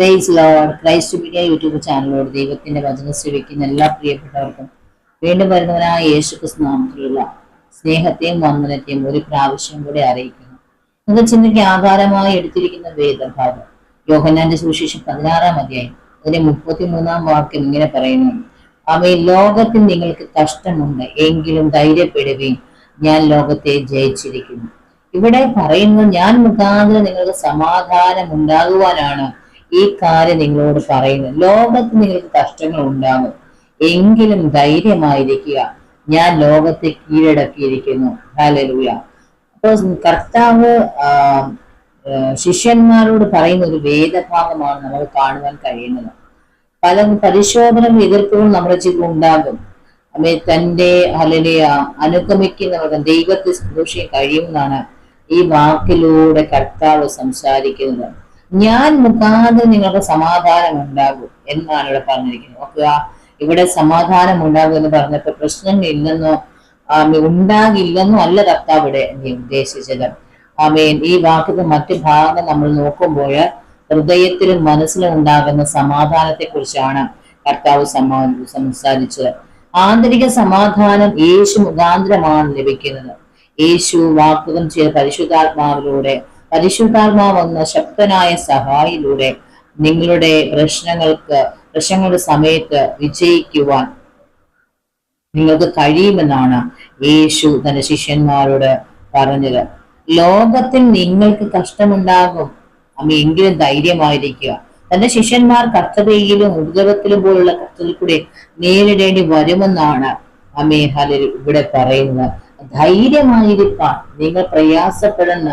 Praise Lord Christ media YouTube ചാനലോട് ദൈവത്തിന്റെ വചനം ശ്രവിക്കുന്ന എല്ലാ പ്രിയപ്പെട്ടവർക്കും വീണ്ടും വരുന്നവനായ യേശു ക്രിസ്തു നാമത്തിലുള്ള സ്നേഹത്തെയും വന്ദനത്തെയും ഒരു പ്രാവശ്യം കൂടെ അറിയിക്കുന്നു. നിങ്ങൾ ചിന്തയ്ക്ക് ആധാരമായി എടുത്തിരിക്കുന്ന വേദഭാഗം. യോഹന്നാന്റെ സുവിശേഷം പതിനാറാം അധ്യായം അതിന്റെ മുപ്പത്തിമൂന്നാം വാക്യം ഇങ്ങനെ പറയുന്നു അവയിൽ ലോകത്തിൽ നിങ്ങൾക്ക് കഷ്ടമുണ്ട് എങ്കിലും ധൈര്യപ്പെടുകയും ഞാൻ ലോകത്തെ ജയിച്ചിരിക്കുന്നു. ഇവിടെ പറയുന്നത് ഞാൻ മുഖാന്തരം നിങ്ങൾക്ക് സമാധാനം ഉണ്ടാകുവാനാണ്. ഈ കാര്യം നിങ്ങളോട് പറയുന്നു. ലോകത്ത് നിങ്ങൾക്ക് കഷ്ടങ്ങൾ ഉണ്ടാകും എങ്കിലും ധൈര്യമായിരിക്കുക. ഞാൻ ലോകത്തെ കീഴടക്കിയിരിക്കുന്നു. ഹാലലൂയ അപ്പോൾ കർത്താവ് ശിഷ്യന്മാരോട് പറയുന്ന ഒരു വേദഭാഗമാണ് നമ്മൾ കാണുവാൻ കഴിയുന്നത്. പല പരിശോധനകളും എതിർപ്പുകളും നമ്മുടെ ജീവിതം ഉണ്ടാകും. അമ്മേ തന്റെ ഹലലിയ അനുഗമിക്കുന്നവർക്ക് ദൈവത്തെ സന്തോഷിക്കാൻ കഴിയുമെന്നാണ് ഈ വാക്കിലൂടെ കർത്താവ് സംസാരിക്കുന്നത്. ഞാൻ മുഖാന്തരം നിങ്ങൾക്ക് സമാധാനം ഉണ്ടാകും എന്നാണ് ഇവിടെ പറഞ്ഞിരിക്കുന്നത് നോക്കുക ഇവിടെ സമാധാനം ഉണ്ടാകും എന്ന് പറഞ്ഞപ്പോ പ്രശ്നങ്ങൾ ഇല്ലെന്നോ ആമേ ഉണ്ടാകില്ലെന്നോ അല്ല കർത്താവ് ഇവിടെ നീ ഉദ്ദേശിച്ചത്. ആമേൻ. ഈ വാക്കിന്റെ മറ്റു ഭാഗം നമ്മൾ നോക്കുമ്പോൾ ഹൃദയത്തിലും മനസ്സിലും ഉണ്ടാകുന്ന സമാധാനത്തെ കുറിച്ചാണ് കർത്താവ് സമാ സംസാരിച്ചത്. ആന്തരിക സമാധാനം യേശു മുഖാന്തരമാണ് ലഭിക്കുന്നത്. യേശു വാക്കുകൾ ചെയ്ത പരിശുദ്ധാത്മാവിലൂടെ പരിശുദ്ധാത്മാവ് എന്ന ശക്തനായ സഹായിലൂടെ നിങ്ങളുടെ പ്രശ്നങ്ങൾക്ക് പ്രശ്നങ്ങളുടെ സമയത്ത് വിജയിക്കുവാൻ നിങ്ങൾക്ക് കഴിയുമെന്നാണ് യേശു തന്റെ ശിഷ്യന്മാരോട് പറഞ്ഞത്. ലോകത്തിൽ നിങ്ങൾക്ക് കഷ്ടമുണ്ടാകും. അമ്മ എങ്കിലും ധൈര്യമായിരിക്കുക. തന്റെ ശിഷ്യന്മാർ കർത്തവയിലും ഉദ്ഗവത്തിലും പോലുള്ള കഷ്ടത്തിൽ കൂടെ നേരിടേണ്ടി വരുമെന്നാണ് അമ്മേ ഇവിടെ പറയുന്നത് ധൈര്യമായിരിക്കാൻ. നിങ്ങൾ പ്രയാസപ്പെടുന്ന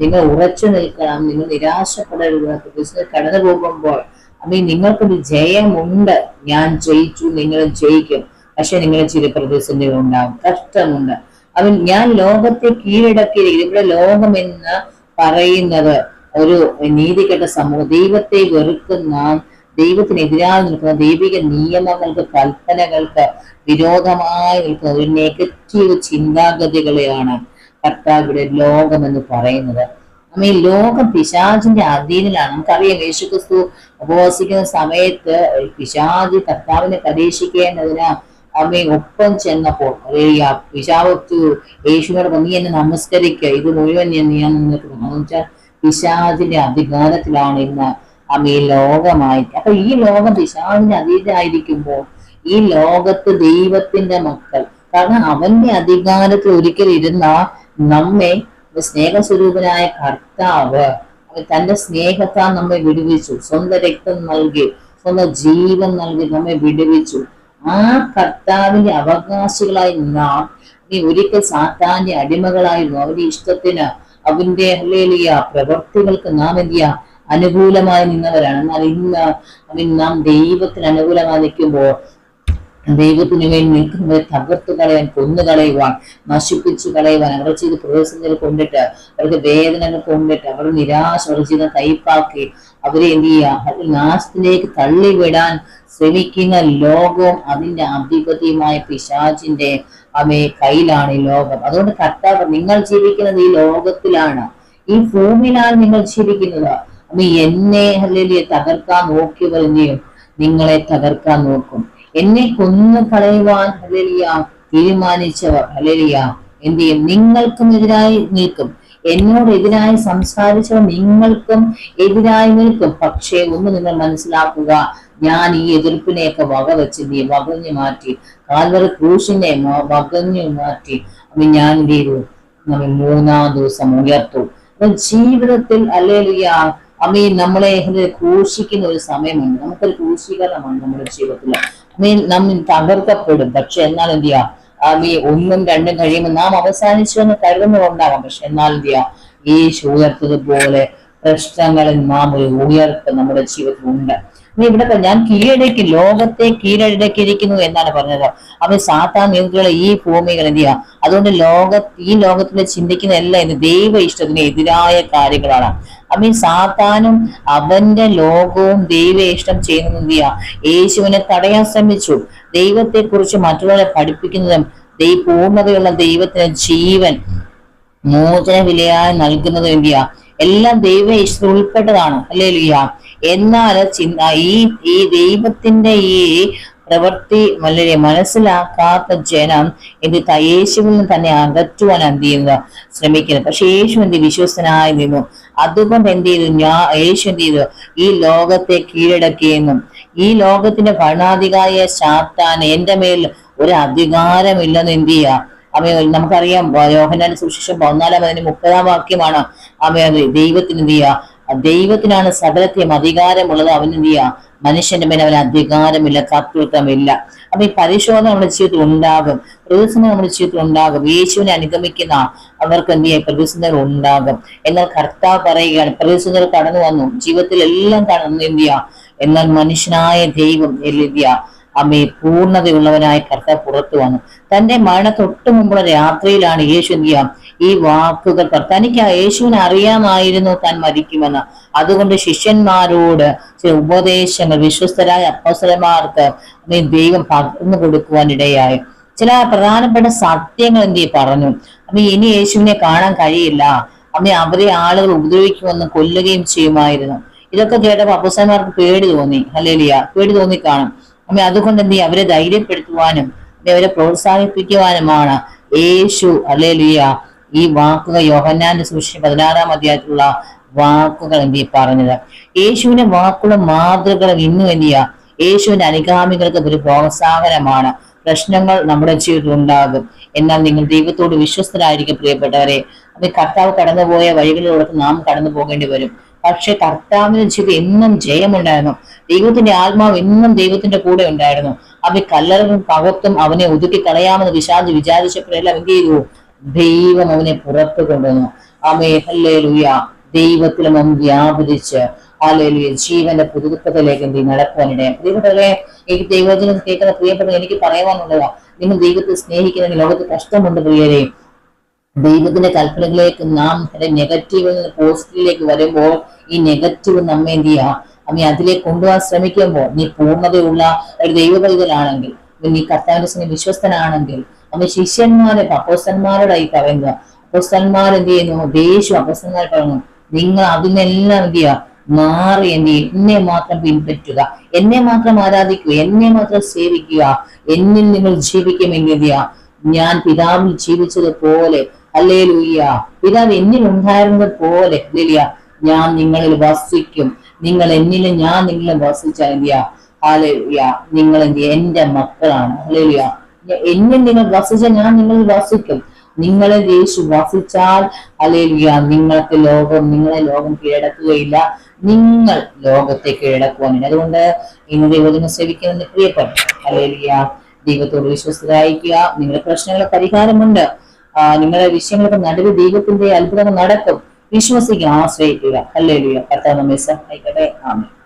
നിങ്ങൾ ഉറച്ചു നിൽക്കണം. നിങ്ങൾ നിരാശപ്പെടരുത്. ബിസിനസ് കടന്നു പോകുമ്പോൾ അമ്മേ നിങ്ങൾക്കൊരു ജയമുണ്ട്. ഞാൻ ജയിച്ചു. നിങ്ങൾ ജയിക്കും. പക്ഷെ നിങ്ങൾ ചില പ്രതിസന്ധികൾ ഉണ്ടാകും കഷ്ടമുണ്ട്. അവൻ ഞാൻ ലോകത്തെ കീഴടക്കിയിരിക്കുന്നു. ഇവിടെ ലോകം എന്ന് പറയുന്നത് ഒരു നീതികെട്ട സമൂഹം. ദൈവത്തെ വെറുക്കുന്ന ദൈവത്തിനെതിരായി നിൽക്കുന്ന ദൈവിക നിയമങ്ങൾക്ക് കൽപ്പനകൾക്ക് വിരോധമായി നിൽക്കുന്ന ഒരു നെഗറ്റീവ് ചിന്താഗതികളെയാണ് കർത്താവിടെ ലോകം എന്ന് പറയുന്നത്. നമ്മ ഈ ലോകം പിശാചിന്റെ അധീനിലാണ് നമുക്കറിയാം യേശുക്രിസ്തു ഉപവസിക്കുന്ന സമയത്ത് പിശാജ് കർത്താവിനെ പരീക്ഷിക്കേണ്ടതിന് അമ്മയെ ഒപ്പം ചെന്നപ്പോൾ പിശാവത്തു യേശുവിനോട് നീ എന്നെ നമസ്കരിക്കുക ഇത് മുഴുവൻ ഞാൻ നീ എന്ന് വെച്ചാൽ പിശാചിന്റെ അധികാരത്തിലാണ് ഇന്ന് അമ്മ ഈ ലോകമായി അപ്പൊ ഈ ലോകം പിശാവിന്റെ അതീതായിരിക്കുമ്പോൾ ഈ ലോകത്ത് ദൈവത്തിന്റെ മക്കൾ കാരണം അവന്റെ അധികാരത്തിൽ ഒരിക്കൽ ഇരുന്ന നമ്മെ സ്നേഹസ്വരൂപനായ കർത്താവ് തന്റെ സ്നേഹത്താൽ നമ്മെ വിടുവിച്ചു സ്വന്തം രക്തം നൽകി സ്വന്തം ജീവൻ നൽകി നമ്മെ വിടുവിച്ചു. ആ കർത്താവിന്റെ അവകാശികളായി നാം നീ ഒരിക്കൽ സാത്താന്റെ അടിമകളായിരുന്നു. അവന്റെ ഇഷ്ടത്തിന് അവന്റെ ഹല്ലേലൂയ പ്രവർത്തികൾക്ക് നാം എന്ത് ചെയ്യാ അനുകൂലമായി നിന്നവരാണ്. എന്നാൽ ഇന്ന് അവൻ നാം ദൈവത്തിന് അനുകൂലമായി നിൽക്കുമ്പോൾ ദൈവത്തിന് വേണ്ടി നിൽക്കുന്നവരെ തകർത്തു കളയാൻ കൊന്നു കളയുവാൻ നശിപ്പിച്ചു കളയുവാൻ അവരുടെ ചെയ്ത് പ്രതിസന്ധികൾ കൊണ്ടിട്ട് അവർക്ക് വേദനകൾ കൊണ്ടിട്ട് അവരുടെ നിരാശ അവരുടെ ചെയ്ത കയ്പാക്കി അവരെ എന്ത് ചെയ്യുക? നാശത്തിലേക്ക് തള്ളിവിടാൻ ശ്രമിക്കുന്ന ലോകവും അതിന്റെ അധിപതിയുമായ പിശാചിന്റെ അമേ കയ്യിലാണ് ഈ ലോകം. അതുകൊണ്ട് കർത്താവ് നിങ്ങൾ ജീവിക്കുന്നത് ഈ ലോകത്തിലാണ്. ഈ ഭൂമിയിലാണ് നിങ്ങൾ ജീവിക്കുന്നത്. അമ്മ എന്നെ അല്ലെങ്കിൽ തകർക്കാൻ നോക്കിയവർ എന്ത് നിങ്ങളെ തകർക്കാൻ നോക്കും. എന്നെ കൊന്നു കളയുവാൻ ഹലലിയ തീരുമാനിച്ചവർ ഹലലിയ എന്ത് ചെയ്യും? നിങ്ങൾക്കും എതിരായി നിൽക്കും. എന്നോട് എതിരായി സംസാരിച്ചവർ നിങ്ങൾക്കും എതിരായി നിൽക്കും. പക്ഷേ ഒന്ന് നിങ്ങൾ മനസ്സിലാക്കുക ഞാൻ ഈ എതിർപ്പിനെയൊക്കെ വകവെച്ച് നീ വകഞ്ഞു മാറ്റി കാൽവറ ക്രൂശിനെ വകഞ്ഞു മാറ്റി. അപ്പൊ ഞാൻ എന്ത് ചെയ്തു? നമ്മൾ മൂന്നാം ദിവസം ഉയർത്തു. അപ്പൊ ജീവിതത്തിൽ അല്ലെങ്കിൽ അമ്മയെ നമ്മളെ ക്രൂശിക്കുന്ന ഒരു സമയമുണ്ട്. നമുക്കൊരു ക്രൂശീകരണമാണ് നമ്മുടെ ജീവിതത്തിൽ അമ്മയെ നമ്മൾ തകർക്കപ്പെടും. പക്ഷെ എന്നാൽ എന്ത് ചെയ്യാ? അമ്മയെ ഒന്നും രണ്ടും കഴിയുമ്പോൾ നാം അവസാനിച്ചു എന്ന് കരുതുന്നുണ്ടാകാം പക്ഷെ എന്നാൽ എന്ത് ചെയ്യാ? ഈ ഉയർത്തതുപോലെ പ്രശ്നങ്ങളിൽ നാം ഒരു ഉയർത്ത് നമ്മുടെ ജീവിതത്തിൽ ഉണ്ട് നീ ഇവിടെ ഞാൻ കീഴടക്കി ലോകത്തെ കീഴടക്കിയിരിക്കുന്നു എന്നാണ് പറഞ്ഞത്. അവൻ സാത്താൻ നിയന്ത്രിക്കുന്ന ഈ ഭൂമികൾ എന്ത് ചെയ്യാം അതുകൊണ്ട് ലോക ഈ ലോകത്തിലെ ചിന്തിക്കുന്ന എല്ലാം ഇന്ന് ദൈവ ഇഷ്ടത്തിന് എതിരായ കാര്യങ്ങളാണ്. അവൻ സാത്താനും അവന്റെ ലോകവും ദൈവ ഇഷ്ടം ചെയ്യുന്നത് എന്ത് ചെയ്യുക? യേശുവിനെ തടയാൻ ശ്രമിച്ചു. ദൈവത്തെ കുറിച്ച് മറ്റുള്ളവരെ പഠിപ്പിക്കുന്നതും ദൈവ പൂർണതയുള്ള ദൈവത്തിന് ജീവൻ മോചന വിലയായി നൽകുന്നത് ചെയ്യുക? എല്ലാം ദൈവ ഇഷ്ടം ഉൾപ്പെട്ടതാണ്. അല്ലേ ലിയ ചിന്ത ഈ ഈ ദൈവത്തിന്റെ ഈ പ്രവൃത്തി വളരെ മനസ്സിലാക്കാത്ത ജനം എന്ത് യേശുവിൽ നിന്ന് തന്നെ അകറ്റുവാൻ എന്ത് ചെയ്യുന്നത് ശ്രമിക്കുന്നത് പക്ഷെ യേശു എന്ത് വിശ്വസനായി നിന്നു. അതുകൊണ്ട് എന്ത് ചെയ്തു? ഞാൻ യേശു എന്ത് ചെയ്തു? ഈ ലോകത്തെ കീഴടക്കിയെന്നും ഈ ലോകത്തിന്റെ ഭരണാധികാരിയെ ശാത്താൻ എന്റെ മേൽ ഒരു അധികാരമില്ലെന്ന് എന്ത് ചെയ്യുക അമ്മ നമുക്കറിയാം യോഹനാന്റെ സുശേഷം പതിനാലാം അതിന് മുപ്പതാം വാക്യമാണ് അമ്മ ദൈവത്തിന് എന്ത് ചെയ്യുക ദൈവത്തിനാണ് സകലത്തെയും അധികാരമുള്ളത്. അവന് ചെയ്യുക മനുഷ്യന്റെ മേലെ അവന് അധികാരമില്ല കർത്തൃത്വമില്ല അപ്പൊ ഈ പരിശോധന നമ്മുടെ ജീവിതത്തിൽ ഉണ്ടാകും. പ്രതിസന്ധി നമ്മുടെ ജീവിതത്തിൽ ഉണ്ടാകും. യേശുവിനെ അനുഗമിക്കുന്ന അവർക്ക് എന്ത് ചെയ്യാം? പ്രതിസന്ധികൾ ഉണ്ടാകും. എന്നാൽ കർത്താവ് പറയുകയാണ് പ്രതിസന്ധികൾ കടന്നു വന്നു. ജീവിതത്തിൽ എല്ലാം കടന്നു എന്ത് എന്നാൽ മനുഷ്യനായ ദൈവം ചെയ്യുക അമ്മയെ പൂർണതയുള്ളവനായി കർത്താവ് പുറത്തു വന്നു. തന്റെ മരണ തൊട്ടു മുമ്പുള്ള രാത്രിയിലാണ് യേശു എന്ത് ചെയ്യാം? ഈ വാക്കുകൾ തനിക്ക് ആ യേശുവിനെ അറിയാമായിരുന്നു താൻ മരിക്കുമെന്ന്. അതുകൊണ്ട് ശിഷ്യന്മാരോട് ചില ഉപദേശങ്ങൾ വിശ്വസ്തരായ അപ്പോസ്തലന്മാർക്ക് അമ്മേ ദൈവം പകർന്നു കൊടുക്കുവാൻ ഇടയായി ചില പ്രധാനപ്പെട്ട സത്യങ്ങൾ എന്ത് പറഞ്ഞു. അമ്മ ഇനി യേശുവിനെ കാണാൻ കഴിയില്ല. അമ്മ അവരെ ആളുകൾ ഉപദ്രവിക്കുമെന്ന് കൊല്ലുകയും ചെയ്യുമായിരുന്നു. ഇതൊക്കെ കേട്ടപ്പോൾ അപ്പസന്മാർക്ക് പേടി തോന്നി. അല്ലേലിയ പേടി തോന്നി കാണും അമ്മ അതുകൊണ്ട് നീ അവരെ ധൈര്യപ്പെടുത്തുവാനും നീ അവരെ പ്രോത്സാഹിപ്പിക്കുവാനുമാണ് യേശു ഹല്ലേലിയ ഈ വാക്കുകൾ യോഹന്നാന്റെ സുവിശേഷം പതിനാറാം അധ്യായത്തിലുള്ള വാക്കുകൾ എന്ത് പറഞ്ഞത്. യേശുവിന്റെ വാക്കുകളും മാതൃകളും ഇന്നും എന്ത് ചെയ്യുക യേശുവിന്റെ അനുഗാമികൾക്ക് ഒരു പ്രോത്സാഹനമാണ്. പ്രശ്നങ്ങൾ നമ്മുടെ ജീവിതത്തിൽ ഉണ്ടാകും. എന്നാൽ നിങ്ങൾ ദൈവത്തോട് വിശ്വസ്തരായിരിക്കും പ്രിയപ്പെട്ടവരെ. അത് കർത്താവ് കടന്നുപോയ വഴികളിലൂടെ നാം കടന്നു പോകേണ്ടി വരും. പക്ഷെ കർത്താവിന് ജീവിതം എന്നും ജയമുണ്ടായിരുന്നു. ദൈവത്തിന്റെ ആത്മാവ് എന്നും ദൈവത്തിന്റെ കൂടെ ഉണ്ടായിരുന്നു. അവ കല്ലറും പകത്തും അവനെ ഒതുക്കി കളയാമെന്ന് വിശാദ് വിചാരിച്ചപ്പോഴെല്ലാം എന്ത് ചെയ്തു? ദൈവം അവനെ പുറത്തു കൊണ്ടുവന്നു. അവയെ ഹല്ലേലൂയ. ദൈവത്തിലും അവൻ വ്യാപരിച്ച് അല്ലെങ്കിൽ ജീവന്റെ പുതുക്കത്തിലേക്ക് എന്ത് ചെയ്യും നടക്കുവാനിടയാം. പ്രിയപ്പെട്ടവരെ എനിക്ക് ദൈവജനം കേൾക്കുന്ന പ്രിയപ്പെട്ട എനിക്ക് പറയുവാനുള്ളത്. നിങ്ങൾ ദൈവത്തെ സ്നേഹിക്കുന്ന ലോകത്ത് കഷ്ടമുണ്ട് പ്രിയരെ. ദൈവത്തിന്റെ കൽപ്പനകളിലേക്ക് നാം നെഗറ്റീവിൽ നിന്ന് പോസിറ്റീവിലേക്ക് വരുമ്പോൾ ഈ നെഗറ്റീവ് നമ്മെ എന്ത് ചെയ്യുക അമ്മ അതിലേക്ക് കൊണ്ടുപോകാൻ ശ്രമിക്കുമ്പോൾ നീ പൂർണതയുള്ള ഒരു ദൈവപൈതലാണെങ്കിൽ നീ കർത്താവിന്റെ സ്നേഹം വിശ്വസ്തനാണെങ്കിൽ അമ്മ ശിഷ്യന്മാരെ അപ്പോസ്തന്മാരോടായി പറയുന്നത്. അപ്പോസ്തന്മാർ എന്ത് ചെയ്യുന്നു? ദേശം അപ്പോസ്തന്മാർ പറയുന്നു നിങ്ങൾ അതിനെല്ലാം എന്ത് ചെയ്യുക? മാറി എന്ത് എന്നെ മാത്രം പിൻപറ്റുക. എന്നെ മാത്രം ആരാധിക്കുക. എന്നെ മാത്രം സേവിക്കുക. എന്നിൽ നിങ്ങൾ ജീവിക്കുമെങ്കിൽ ചെയ്യുക? ഞാൻ പിതാവിൽ ജീവിച്ചത് പോലെ. അല്ലേ ലൂയ്യ പിതാവ് എന്നിൽ ഉണ്ടായിരുന്നത് പോലെ. ലിയ ഞാൻ നിങ്ങളിൽ വസിക്കും. നിങ്ങൾ എന്നിലും ഞാൻ നിങ്ങളിലും വസിച്ചാൽ എന്ത് ചെയ്യാ ഹാലലുയ നിങ്ങൾ എന്ത് എന്റെ മക്കളാണ്. ഹല്ലേലൂയ എന്നിൽ നിങ്ങൾ വസിച്ചാൽ ഞാൻ നിങ്ങളിൽ വസിക്കും. നിങ്ങളെ യേശു വസിച്ചാൽ ഹല്ലേലൂയ നിങ്ങൾക്ക് ലോകം നിങ്ങളെ ലോകം കീഴടക്കുകയില്ല. നിങ്ങൾ ലോകത്തെ കീഴടക്കുവാനില്ല അതുകൊണ്ട് ഇന്ന് ദൈവത്തിനെ സേവിക്കുന്ന പ്രിയപ്പെട്ടു ഹല്ലേലൂയ ദൈവത്തോട് വിശ്വസ്തരായിരിക്കുക. നിങ്ങളുടെ പ്രശ്നങ്ങൾ പരിഹാരമുണ്ട്. നിങ്ങളുടെ വിഷയങ്ങൾക്ക് നടുവിൽ ദൈവത്തിന്റെ അത്ഭുതങ്ങൾ നടക്കും. വിശ്വസിക്കുക ആശ്രയിക്കുക. ഹല്ലേലൂയ കർത്താവ് നമ്മെ സഹായിക്കട്ടെ. ആമേൻ.